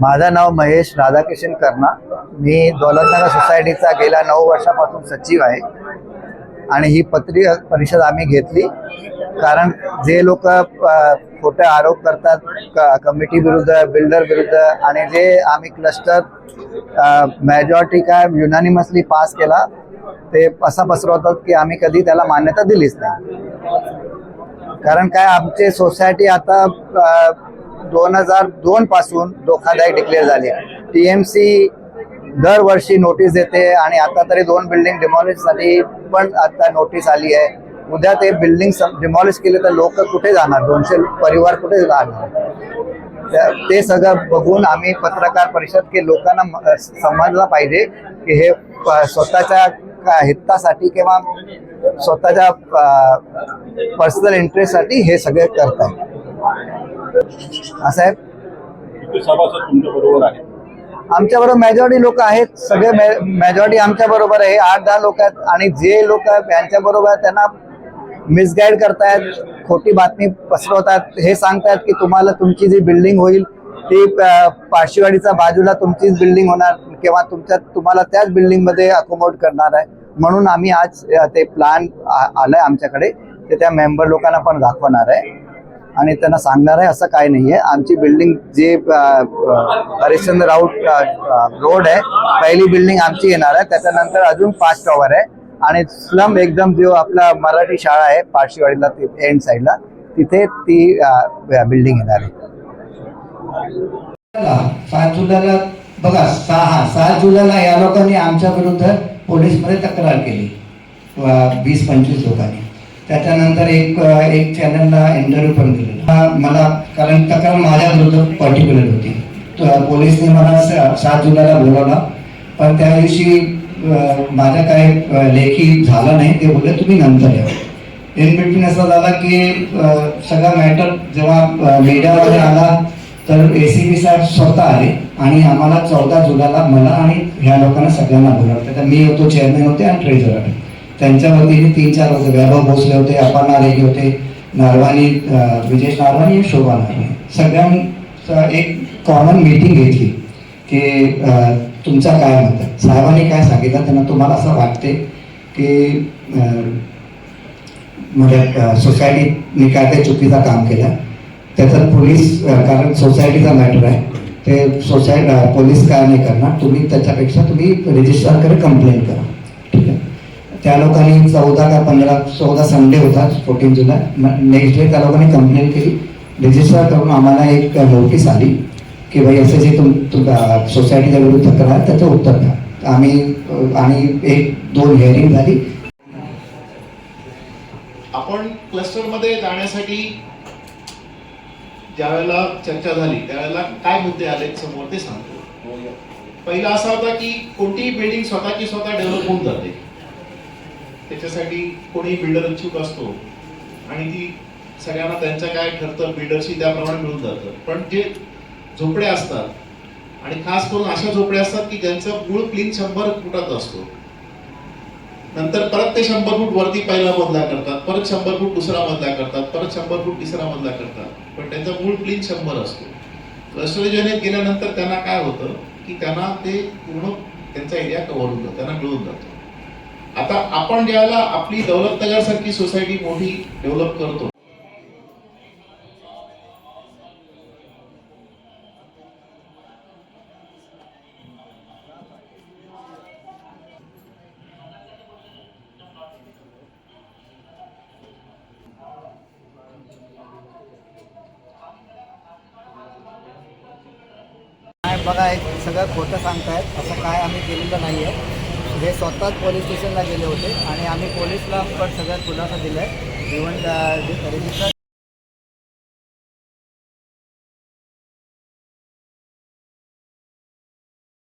माझं नाव महेश राधाकिशन कर्णा. मी दौलतनगर सोसायटीचा गेल्या नऊ वर्षापासून सचिव आहे. आणि ही पत्री परिषद आम्ही घेतली. कारण जे लोक खोटे आरोप करतात क कमिटी विरुद्ध बिल्डर विरुद्ध आणि जे आम्ही क्लस्टर मेजॉरिटी काय युनानिमसली पास केला ते असा पसरवतात की आम्ही कधी त्याला मान्यता दिलीच नाही. कारण काय आमची सोसायटी आता दोन हजार दोन पासून धोकादायक डिक्लेअर झाली आहे. टी एम सी दरवर्षी नोटीस देते आणि आता तरी दोन बिल्डिंग डिमॉलिशसाठी पण आता नोटीस आली आहे. उद्या ते बिल्डिंग डिमॉलिश केले तर लोक कुठे जाणार? दोनशे परिवार कुठे जाणार ते सगळं बघून आम्ही पत्रकार परिषद के लोकांना म- समजलं पाहिजे की हे प- स्वतःच्या का- हितासाठी किंवा स्वतःच्या पर्सनल इंटरेस्टसाठी हे सगळे करत आहे आहे आमच्या बरोबर मेजॉरिटी लोक आहेत. सगळे मेजॉरिटी आमच्या बरोबर आहे. आठ दहा लोक आहेत. आणि जे लोक यांच्या बरोबर आहेत त्यांना मिसगाईड करतायत खोटी बातमी पसरवतात हे सांगतायत की तुम्हाला तुमची जी बिल्डिंग होईल ती पार्शिवाडीच्या बाजूला तुमचीच बिल्डिंग होणार किंवा तुमच्या तुम्हाला त्याच बिल्डिंगमध्ये अकोमोड करणार आहे. म्हणून आम्ही आज ते प्लॅन आलंय आमच्याकडे. ते त्या मेंबर लोकांना पण दाखवणार आहे. आणि त्यांना सांगणार आहे असं काही नाही आहे आमची बिल्डिंग जे हरिश्चंद्र राऊत रोड आहे पहिली बिल्डिंग आमची येणार आहे. त्याच्यानंतर अजून पाच टॉवर आहे. आणि स्लम एकदम जो आपला मराठी शाळा आहे पारशीवाडीला एंड साईडला तिथे ती बिल्डिंग येणार आहे. सात जुलैला बघा सहा सात जुलैला या लोकांनी आमच्या विरुद्ध पोलीसमध्ये तक्रार केली. वीस पंचवीस लोकांनी. त्याच्यानंतर एक एक चॅनलला इंटरव्ह्यू पण दिलेला. हा मला कारण तक्रार माझ्या विरुद्ध पर्टिक्युलर होती. पोलिसने मला सात जुलैला बोलावला. पण त्या दिवशी माझ्या माझं काय लेखी झालं नाही. ते बोलले तुम्ही नंतर या. इन बिटवीन असं झाला की सगळा मॅटर जेव्हा मीडियामध्ये आला तर ए सी बी साहेब स्वतः आले आणि आम्हाला चौदा जुलैला मला आणि ह्या लोकांना सगळ्यांना बोलावलं. तर मी होतो चेअरमॅन होते आणि ट्रेझरर त्यांच्या वतीने तीन चार होते वैभव भोसले होते अपर्णा रेगे होते नारवानी विजेश नारवानी आणि शोभा नारवानी सगळ्यांचा एक कॉमन मीटिंग घेतली की तुमचा काय मत आहे? साहेबांनी काय सांगितलं? त्यांना तुम्हाला असं वाटते की म्हणजे सोसायटीने काय ते चुकीचा काम केलं? त्याचं पोलीस कारण सोसायटीचा मॅटर आहे. ते सोसायटी पोलीस काय नाही करणार? तुम्ही त्याच्यापेक्षा तुम्ही रजिस्टरकडे कंप्लेंट करा. त्या लोकांनी चौदा का पंधरा चौदा संडे होता फोर्टीन जुलै. नेक्स्ट डे त्या लोकांनी कंप्लेंट केली. रजिस्टर करून आम्हाला एक नोटीस आली की भाई असं जे तुम तुम सोसायटीच्या विरुद्ध तक्रार आहे त्याचं उत्तर द्या. आम्ही आणि एक दोन हिअरिंग झाली. आपण क्लस्टरमध्ये जाण्यासाठी ज्या वेळेला चर्चा झाली त्यावेळेला काय मुद्दे आले समोर ते सांगतो. पहिला असा होता की कोणतीही बिल्डिंग स्वतःची स्वतः डेव्हलप होऊन जाते. त्याच्यासाठी कोणी बिल्डर इच्छुक असतो आणि ती सगळ्यांना त्यांचं काय ठरतं बिल्डरशी त्याप्रमाणे मिळून जातं. पण जे झोपडे असतात आणि खास करून अशा झोपड्या असतात की ज्यांचा मूळ क्लीन शंभर फुटात असतो. नंतर परत ते शंभर फूट वरती पहिला मजला करतात परत शंभर फूट दुसरा मजला करतात परत शंभर फूट तिसरा मजला करतात. पण त्यांचा मूळ क्लीन शंभर असतो. क्लस्टरायझेनेत गेल्यानंतर त्यांना काय होतं की त्यांना ते पूर्ण त्यांचा एरिया कव्हर होऊन जातो त्यांना मिळून जातो. आता आपण ज्याला आपली दौलतनगर सारखी सोसायटी मोठी डेव्हलप करतो. बघा एक सगळं खोटं सांगतायत. असं काय आम्ही केलेलं नाही आहे हे स्वतःच पोलीस स्टेशनला गेले होते आणि आम्ही पोलीसला पण सगळ्यात खुलासा दिला आहे इव्हन रजिस्टर